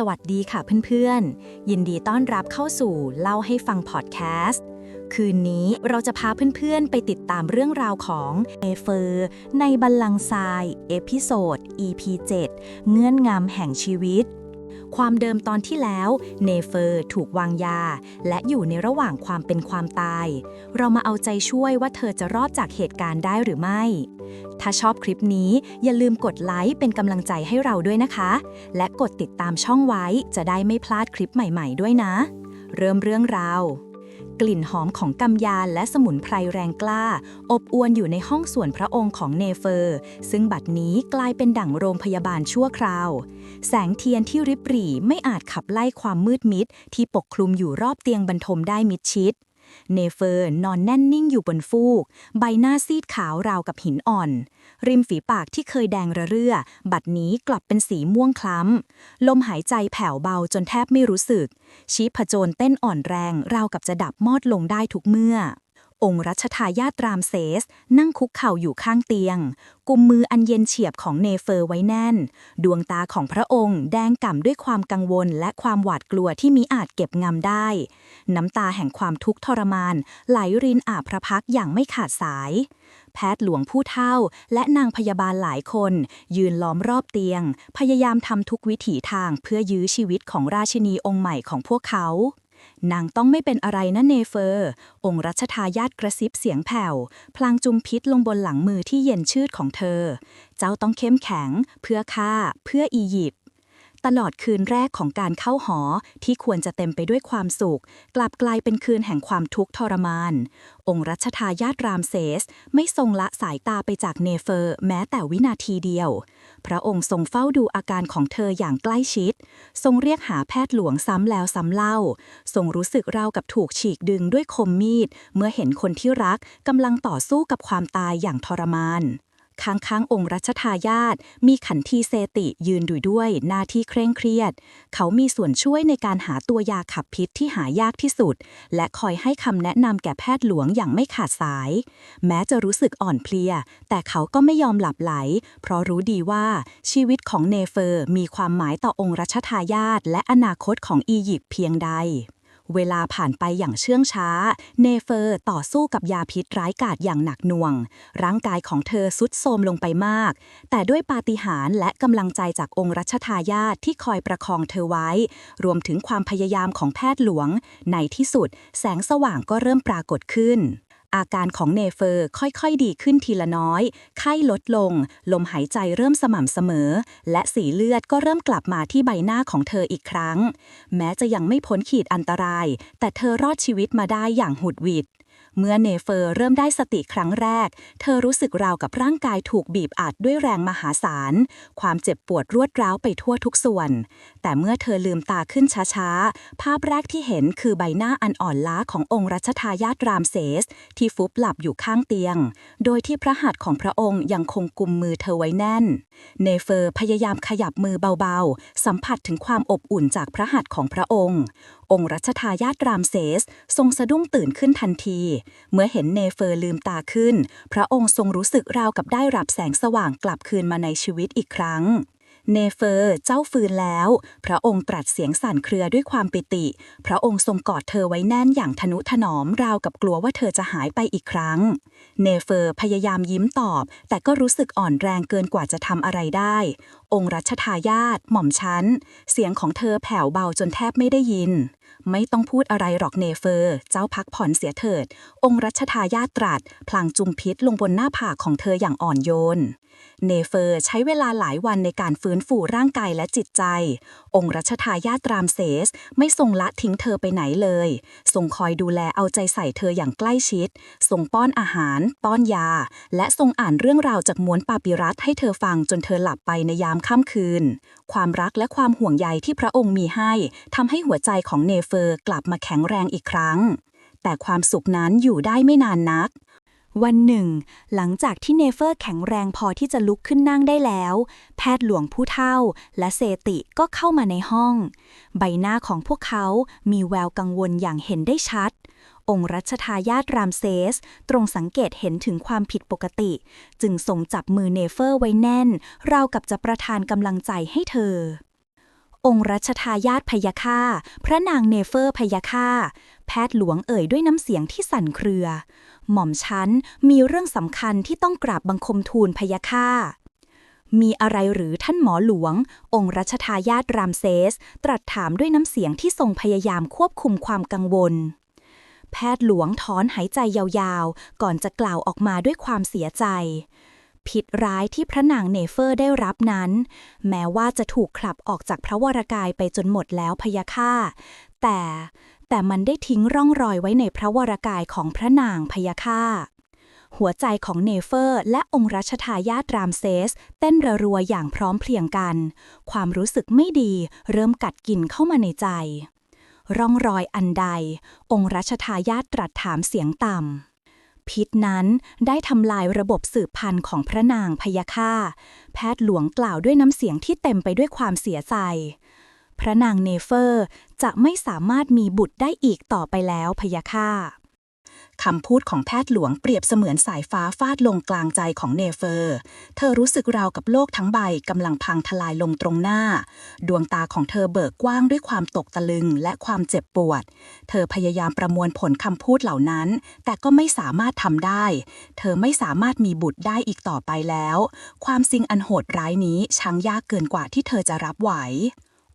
สวัสดีค่ะเพื่อนๆ ยินดีต้อนรับเข้าสู่เล่าให้ฟังพอดแคสต์ คืนนี้เราจะพาเพื่อนๆ ไปติดตามเรื่องราวของเอเฟอร์ ในบัลลังก์ทราย เอพิโซด EP 7 เงื่อนงำแห่งชีวิต ความเดิมตอนที่แล้วเนเฟอร์ถูกวางยา และอยู่ในระหว่างความเป็นความตาย เรามาเอาใจช่วยว่าเธอจะรอดจากเหตุการณ์ได้หรือไม่ ถ้าชอบคลิปนี้อย่าลืมกดไลค์เป็นกำลังใจให้เราด้วยนะคะ และกดติดตามช่องไว้จะได้ไม่พลาดคลิปใหม่ๆด้วยนะ เริ่มเรื่องราว กลิ่นหอมของกำยานและสมุนไพรแรงกล้า อบอวนอยู่ในห้องส่วนพระองค์ของเนเฟอร์ ซึ่งบัดนี้กลายเป็นดั่งโรงพยาบาลชั่วคราว แสงเทียนที่ริบหรี่ไม่อาจขับไล่ความมืดมิดที่ปกคลุมอยู่รอบเตียงบรรทมได้มิดชิด เนเฟอร์นอนแน่นนิ่งอยู่บนฟูก ใบหน้าซีดขาวราวกับหินอ่อน ริมฝีปากที่เคยแดงระเรื่อ บัดนี้กลับเป็นสีม่วงคล้ำ ลมหายใจแผ่วเบาจนแทบไม่รู้สึก ชีพจรเต้นอ่อนแรง ราวกับจะดับมอดลงได้ทุกเมื่อ องค์รัชทายาทรามเซส นั่งคุกเข่าอยู่ข้างเตียง กุมมืออันเย็นเฉียบของเนเฟอร์ไว้แน่น ดวงตาของพระองค์แดงก่ำด้วยความกังวลและความหวาดกลัวที่มิอาจเก็บงำได้ น้ำตาแห่งความทุกข์ทรมาน ไหลรินอาบพระพักอย่างไม่ขาดสาย แพทย์หลวงผู้เฒ่า และนางพยาบาลหลายคน ยืนล้อมรอบเตียง พยายามทำทุกวิถีทางเพื่อยื้อชีวิตของราชินีองค์ใหม่ของพวกเขา นางต้องไม่เป็นอะไรนะเนเฟอร์ องค์รัชทายาทกระซิบเสียงแผ่ว พลางจุมพิษลงบนหลังมือที่เย็นชืดของเธอ เจ้าต้องเข้มแข็ง เพื่อข้าเพื่ออียิปต์ ตลอดคืนแรกของการเข้าหอที่ควรจะเต็มไปด้วยความสุข กลับกลายเป็นคืนแห่งความทุกข์ทรมาน องค์รัชทายาทรามเซสไม่ทรงละสายตาไปจากเนเฟอร์แม้แต่วินาทีเดียว พระองค์ทรงเฝ้าดูอาการของเธออย่างใกล้ชิด ทรงเรียกหาแพทย์หลวงซ้ำแล้วซ้ำเล่า ทรงรู้สึกราวกับถูกฉีกดึงด้วยคมมีด เมื่อเห็นคนที่รักกำลังต่อสู้กับความตายอย่างทรมาน ข้างๆองค์รัชทายาทมีขันทีเซติยืนดูด้วยหน้าที่เคร่งเครียด เขามีส่วนช่วยในการหาตัวยาขับพิษที่หายากที่สุด และคอยให้คำแนะนำแก่แพทย์หลวงอย่างไม่ขาดสาย แม้จะรู้สึกอ่อนเพลีย แต่เขาก็ไม่ยอมหลับไหล เพราะรู้ดีว่าชีวิตของเนเฟอร์มีความหมายต่อองค์รัชทายาทและอนาคตของอียิปต์เพียงใด เวลาผ่านไปอย่างเชื่องช้า เนเฟอร์ต่อสู้กับยาพิษร้ายกาจอย่างหนักหน่วง ร่างกายของเธอสุดโทรมลงไปมาก แต่ด้วยปาฏิหาริย์และกำลังใจจากองค์รัชทายาทที่คอยประคองเธอไว้ รวมถึงความพยายามของแพทย์หลวง ในที่สุด แสงสว่างก็เริ่มปรากฏขึ้น อาการของเนเฟอร์ค่อยๆ ดีขึ้นทีละน้อย ไข้ลดลง ลมหายใจเริ่มสม่ำเสมอ และสีเลือดก็เริ่มกลับมาที่ใบหน้าของเธออีกครั้ง แม้จะยังไม่พ้นขีดอันตราย แต่เธอรอดชีวิตมาได้อย่างหุดหวิดเมื่อเนเฟอร์เริ่มได้สติครั้งแรก เธอรู้สึกราวกับร่างกายถูกบีบอัดด้วยแรงมหาศาล ความเจ็บปวดรวดร้าวไปทั่วทุกส่วน แต่เมื่อเธอลืมตาขึ้นช้าๆ ภาพแรกที่เห็นคือใบหน้าอันอ่อนล้าขององค์รัชทายาทรามเซสที่ฟุบหลับอยู่ข้างเตียง โดยที่พระหัตถ์ของพระองค์ยังคงกุมมือเธอไว้แน่น เนเฟอร์พยายามขยับมือเบาๆ สัมผัสถึงความอบอุ่นจากพระหัตถ์ของพระองค์ องค์รัชทายาทรามเซสทรงสะดุ้งตื่นขึ้นทันที เมื่อเห็นเนเฟอร์ลืมตาขึ้น พระองค์ทรงรู้สึกราวกับได้รับแสงสว่างกลับคืนมาในชีวิตอีกครั้ง เนเฟอร์เจ้าฟื้นแล้ว พระองค์ตรัสเสียงสั่นเครือด้วยความปิติ พระองค์ทรงกอดเธอไว้แน่นอย่างทนุถนอมราวกับกลัวว่าเธอจะหายไปอีกครั้ง เนเฟอร์พยายามยิ้มตอบ แต่ก็รู้สึกอ่อนแรงเกินกว่าจะทำอะไรได้ องค์รัชทายาทหม่อมฉันเสียงของเธอแผ่วเบาจนแทบไม่ได้ยิน ไม่ต้องพูดอะไรหรอกเนเฟอร์ เจ้าพักผ่อนเสียเถิด องค์รัชทายาทตรัสพลางจุมพิษลงบนหน้าผากของเธออย่างอ่อนโยน เนเฟอร์ใช้เวลาหลายวันในการฟื้นฟูร่างกายและจิตใจ องค์รัชทายาทรามเซสไม่ทรงละทิ้งเธอไปไหนเลย ทรงคอยดูแลเอาใจใส่เธออย่างใกล้ชิด ทรงป้อนอาหาร ป้อนยา และทรงอ่านเรื่องราวจากม้วนปาปิรัสให้เธอฟังจนเธอหลับไปในยามค่ำคืน ความรักและความห่วงใยที่พระองค์มีให้ทำให้หัวใจของเนเฟอร์กลับมาแข็งแรงอีกครั้ง แต่ความสุขนั้นอยู่ได้ไม่นานนัก วันหนึ่ง หลังจากที่เนเฟอร์แข็งแรงพอที่จะลุกขึ้นนั่งได้แล้ว แพทย์หลวงผู้เฒ่า และเซติก็เข้ามาในห้อง ใบหน้าของพวกเขามีแววกังวลอย่างเห็นได้ชัด องค์รัชทายาทรามเซส ตรงสังเกตเห็นถึงความผิดปกติ จึงส่งจับมือเนเฟอร์ไว้แน่น ราวกับจะประทานกำลังใจให้เธอ องค์รัชทายาทพยาค่าพระนางเนเฟอร์พยาค่าแพทย์หลวงเอ่ยด้วยน้ำเสียงที่สั่นเครือ หม่อมฉันมีเรื่องสำคัญที่ต้องกราบบังคมทูลพยาค่ามีอะไรหรือท่านหมอหลวง องค์รัชทายาทรามเซส ตรัสถามด้วยน้ำเสียงที่ทรงพยายามควบคุมความกังวล แพทย์หลวงถอนหายใจยาวๆ ก่อนจะกล่าวออกมาด้วยความเสียใจ ผิดร้ายที่พระนางเนเฟอร์ได้รับนั้น แม้ว่าจะถูกขับออกจากพระวรากายไปจนหมดแล้วพยาค่าแต่แต่มันได้ทิ้งร่องรอยไว้ในพระวรากายของพระนางพยาค่าหัวใจของเนเฟอร์ และองค์รัชทายาทรามเซส เต้นระรัวอย่างพร้อมเพรียงกัน ความรู้สึกไม่ดีเริ่มกัดกินเข้ามาในใจ ร่องรอยอันใด องค์รัชทายาทตรัสถามเสียงต่ำ พิษนั้นได้ทำลายระบบสืบพันธุ์ของพระนางพยาค่าแพทย์หลวงกล่าวด้วยน้ำเสียงที่เต็มไปด้วยความเสียใจ พระนางเนเฟอร์จะไม่สามารถมีบุตรได้อีกต่อไปแล้วพยาค่า คำพูดของแพทย์หลวงเปรียบเสมือนสายฟ้าฟาดลงกลางใจของเนเฟอร์ เธอรู้สึกราวกับโลกทั้งใบกำลังพังทลายลงตรงหน้า ดวงตาของเธอเบิกกว้างด้วยความตกตะลึงและความเจ็บปวด เธอพยายามประมวลผลคำพูดเหล่านั้น แต่ก็ไม่สามารถทำได้ เธอไม่สามารถมีบุตรได้อีกต่อไปแล้ว ความสิ่งอันโหดร้ายนี้ช่างยากเกินกว่าที่เธอจะรับไหว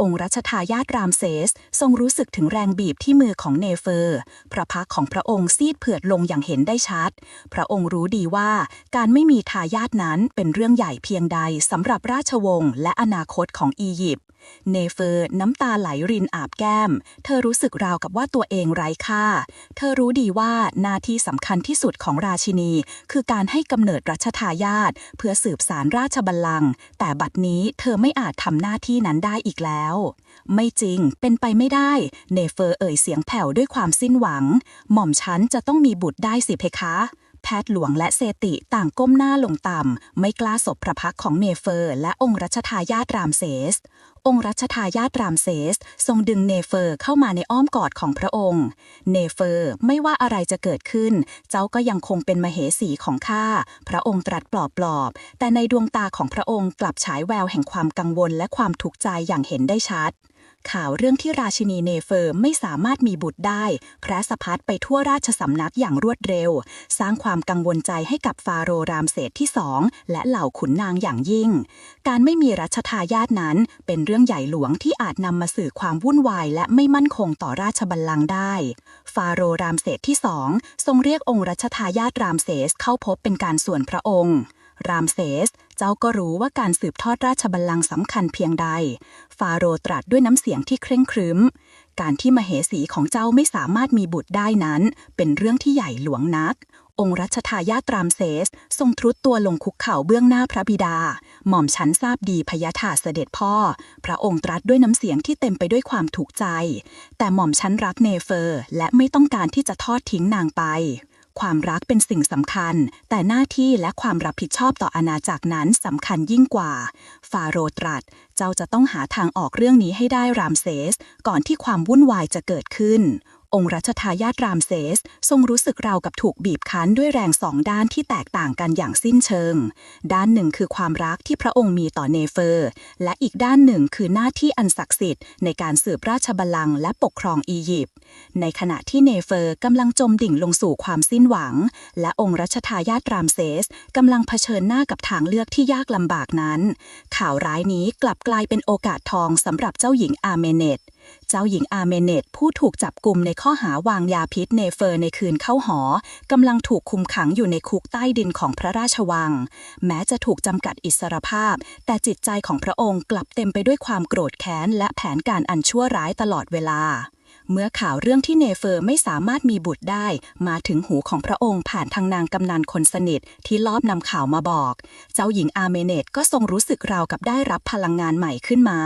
องค์รัชทายาทรามเซส ทรงรู้สึกถึงแรงบีบที่มือของเนเฟอร์ พระพักของพระองค์ซีดเผือดลงอย่างเห็นได้ชัด พระองค์รู้ดีว่าการไม่มีทายาทนั้นเป็นเรื่องใหญ่เพียงใดสำหรับราชวงศ์และอนาคตของอียิปต์เนเฟอร์น้ำตาไหลรินอาบแก้ม เธอรู้สึกราวกับว่าตัวเองไร้ค่า เธอรู้ดีว่าหน้าที่สำคัญที่สุดของราชินี คือการให้กำเนิดรัชทายาทเพื่อสืบสารราชบัลลังก์แต่บัดนี้เธอไม่อาจทำหน้าที่นั้นได้อีกแล้วไม่จริงเป็นไปไม่ได้ เนเฟอร์เอ่ยเสียงแผ่วด้วยความสิ้นหวัง หม่อมฉันจะต้องมีบุตรได้สิเพคะ แพทย์หลวงและเซติต่างก้มหน้าลงต่ำ ไม่กล้าสบพระพักของเนเฟอร์ และองค์รัชทายาทรามเซส องค์รัชทายาทรามเซส ทรงดึงเนเฟอร์เข้ามาในอ้อมกอดของพระองค์ เนเฟอร์ไม่ว่าอะไรจะเกิดขึ้น เจ้าก็ยังคงเป็นมเหสีของข้า พระองค์ตรัสปลอบปลอบ แต่ในดวงตาของพระองค์กลับฉายแววแห่งความกังวลและความทุกข์ใจอย่างเห็นได้ชัด ข่าวเรื่องที่ราชินีเนเฟอร์ไม่สามารถมีบุตรได้แพร่สะพัดไปทั่วราชสำนักอย่างรวดเร็ว สร้างความกังวลใจให้กับฟาโรห์รามเสสที่สองและเหล่าขุนนางอย่างยิ่ง การไม่มีรัชทายาทนั้น เป็นเรื่องใหญ่หลวงที่อาจนำมาสื่อความวุ่นวายและไม่มั่นคงต่อราชบัลลังก์ได้ ฟาโรห์รามเสสที่สองทรงเรียกองค์รัชทายาทรามเสสเข้าพบเป็นการส่วนพระองค์ รามเซสเจ้าก็รู้ว่าการสืบทอดราชบัลลังก์สำคัญเพียงใด ฟาโรตรัสด้วยน้ำเสียงที่เคร่งครึม การที่มเหสีของเจ้าไม่สามารถมีบุตรได้นั้น เป็นเรื่องที่ใหญ่หลวงนัก องค์รัชทายาทรามเซสทรงทรุดตัวลงคุกเข่าเบื้องหน้าพระบิดา หม่อมฉันทราบดีพยาถาเสด็จพ่อ พระองค์ตรัสด้วยน้ำเสียงที่เต็มไปด้วยความถูกใจ แต่หม่อมฉันรักเนเฟอร์ และไม่ต้องการที่จะทอดทิ้งนางไป ความรักเป็นสิ่งสำคัญ แต่หน้าที่และความรับผิดชอบต่ออาณาจักรนั้นสำคัญยิ่งกว่า ฟาโรตรัส เจ้าจะต้องหาทางออกเรื่องนี้ให้ได้รามเซส ก่อนที่ความวุ่นวายจะเกิดขึ้น องค์รัชทายาทรามเซส ทรงรู้สึกราวกับถูกบีบคั้นด้วยแรงสองด้านที่แตกต่างกันอย่างสิ้นเชิง ด้านหนึ่งคือความรักที่พระองค์มีต่อเนเฟอร์ และอีกด้านหนึ่งคือหน้าที่อันศักดิ์สิทธิ์ในการสืบราชบัลลังก์และปกครองอียิปต์ ในขณะที่เนเฟอร์กำลังจมดิ่งลงสู่ความสิ้นหวัง และองค์รัชทายาทรามเซสกำลังเผชิญหน้ากับทางเลือกที่ยากลำบากนั้น ข่าวร้ายนี้กลับกลายเป็นโอกาสทองสำหรับเจ้าหญิงอาเมเนต เจ้าหญิงอาเมเนตผู้ถูกจับกลุ่มในข้อหาวางยาพิษเนเฟอร์ในคืนเข้าหอกำลังถูกคุมขังอยู่ในคุกใต้ดินของพระราชวัง แม้จะถูกจำกัดอิสรภาพ แต่จิตใจของพระองค์กลับเต็มไปด้วยความโกรธแค้น และแผนการอันชั่วร้ายตลอดเวลาเมื่อข่าวเรื่องที่เนเฟอร์ไม่สามารถมีบุตรได้ มาถึงหูของพระองค์ผ่านทางนางกำนันคนสนิทที่ลอบนำข่าวมาบอก เจ้าหญิงอาเมเนตก็ทรงรู้สึกราวกับได้รับพลังงานใหม่ขึ้นมา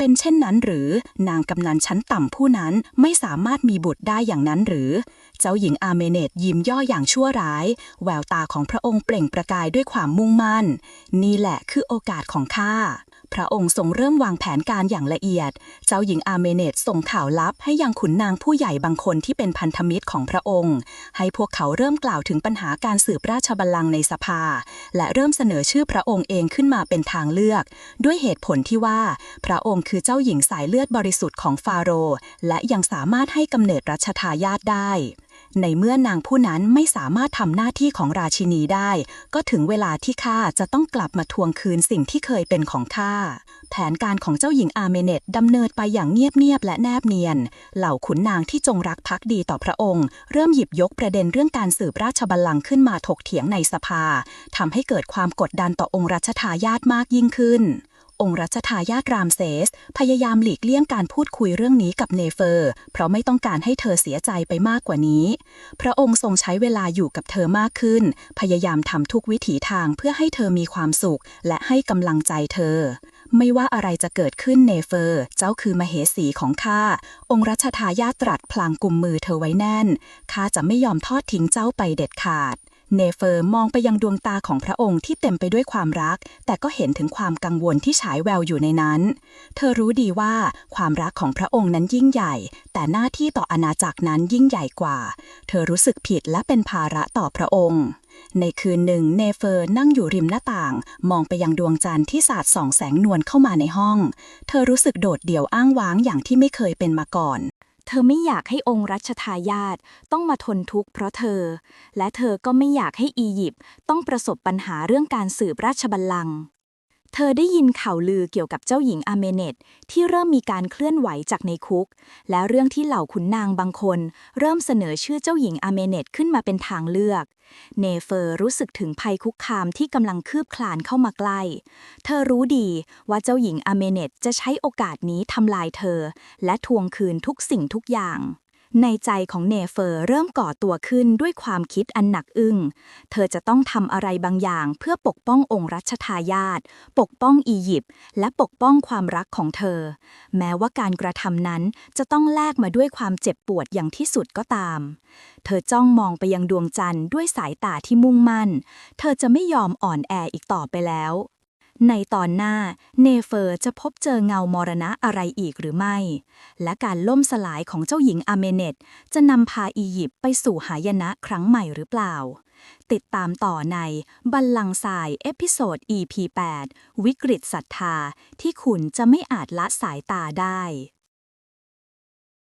เป็นเช่นนั้นหรือ นางกำนันชั้นต่ำผู้นั้นไม่สามารถมีบุตรได้อย่างนั้นหรือ เจ้าหญิงอาเมเนตยิ้มย่ออย่างชั่วร้าย แววตาของพระองค์เปล่งประกายด้วยความมุ่งมั่น นี่แหละคือโอกาสของข้า พระองค์ทรงเริ่มวางแผนการอย่างละเอียด เจ้าหญิงอาเมเนตส่งข่าวลับให้ยังขุนนางผู้ใหญ่บางคนที่เป็นพันธมิตรของพระองค์ ให้พวกเขาเริ่มกล่าวถึงปัญหาการสืบราชบัลลังก์ในสภา และเริ่มเสนอชื่อพระองค์เองขึ้นมาเป็นทางเลือก ด้วยเหตุผลที่ว่า พระองค์คือเจ้าหญิงสายเลือดบริสุทธิ์ของฟาโรห์และยังสามารถให้กำเนิดรัชทายาทได้ ในเมื่อนางผู้นั้นไม่สามารถทำหน้าที่ของราชินีได้ ก็ถึงเวลาที่ข้าจะต้องกลับมาทวงคืนสิ่งที่เคยเป็นของข้า แผนการของเจ้าหญิงอาเมเนตดำเนินไปอย่างเงียบๆและแนบเนียน เหล่าขุนนางที่จงรักภักดีต่อพระองค์ เริ่มหยิบยกประเด็นเรื่องการสืบราชบัลลังก์ขึ้นมาถกเถียงในสภาทำให้เกิดความกดดันต่อองค์รัชทายาทมากยิ่งขึ้น องค์รัชทายาทรามเซส พยายามหลีกเลี่ยงการพูดคุยเรื่องนี้กับเนเฟอร์ เพราะไม่ต้องการให้เธอเสียใจไปมากกว่านี้ พระองค์ทรงใช้เวลาอยู่กับเธอมากขึ้น พยายามทำทุกวิถีทางเพื่อให้เธอมีความสุข และให้กำลังใจเธอไม่ว่าอะไรจะเกิดขึ้นเนเฟอร์ เจ้าคือมเหสีของข้า องค์รัชทายาตรัสพลางกลุ่มมือเธอไว้แน่น ข้าจะไม่ยอมทอดทิ้งเจ้าไปเด็ดขาด เนเฟอร์มองไปยังดวงตาของพระองค์ที่เต็มไปด้วยความรัก แต่ก็เห็นถึงความกังวลที่ฉายแววอยู่ในนั้น เธอรู้ดีว่าความรักของพระองค์นั้นยิ่งใหญ่ แต่หน้าที่ต่ออาณาจักรนั้นยิ่งใหญ่กว่า เธอรู้สึกผิดและเป็นภาระต่อพระองค์ในคืนหนึ่งเนเฟอร์นั่งอยู่ริมหน้าต่าง มองไปยังดวงจันทร์ที่สาดส่องแสงนวลเข้ามาในห้อง เธอรู้สึกโดดเดี่ยวอ้างว้างอย่างที่ไม่เคยเป็นมาก่อน เธอไม่อยากให้องค์รัชทายาทต้องมาทนทุกข์เพราะเธอ และเธอก็ไม่อยากให้อียิปต์ต้องประสบปัญหาเรื่องการสืบราชบัลลังก์ เธอได้ยินข่าวลือเกี่ยวกับเจ้าหญิงอาเมเนตที่เริ่มมีการเคลื่อนไหวจากในคุก และเรื่องที่เหล่าขุนนางบางคน เริ่มเสนอชื่อเจ้าหญิงอาเมเนตขึ้นมาเป็นทางเลือก เนเฟอร์รู้สึกถึงภัยคุกคามที่กำลังคืบคลานเข้ามาใกล้ เธอรู้ดีว่าเจ้าหญิงอาเมเนตจะใช้โอกาสนี้ทำลายเธอ และทวงคืนทุกสิ่งทุกอย่าง ในใจของเนเฟอร์เริ่มก่อตัวขึ้นด้วยความคิดอันหนักอึ้ง เธอจะต้องทำอะไรบางอย่างเพื่อปกป้ององค์รัชทายาทปกป้องอียิปต์และปกป้องความรักของเธอ แม้ว่าการกระทำนั้นจะต้องแลกมาด้วยความเจ็บปวดอย่างที่สุดก็ตาม เธอจ้องมองไปยังดวงจันทร์ด้วยสายตาที่มุ่งมั่น เธอจะไม่ยอมอ่อนแออีกต่อไปแล้ว ในตอนหน้าเนเฟอร์จะพบเจอเงามรณะอะไรอีกหรือไม่ และการล่มสลายของเจ้าหญิงอาเมเนตจะนำพาอียิปต์ไปสู่หายนะครั้งใหม่หรือเปล่า ติดตามต่อในบัลลังก์ทรายเอพิโซด EP 8 วิกฤตศรัทธาที่คุณจะไม่อาจละสายตาได้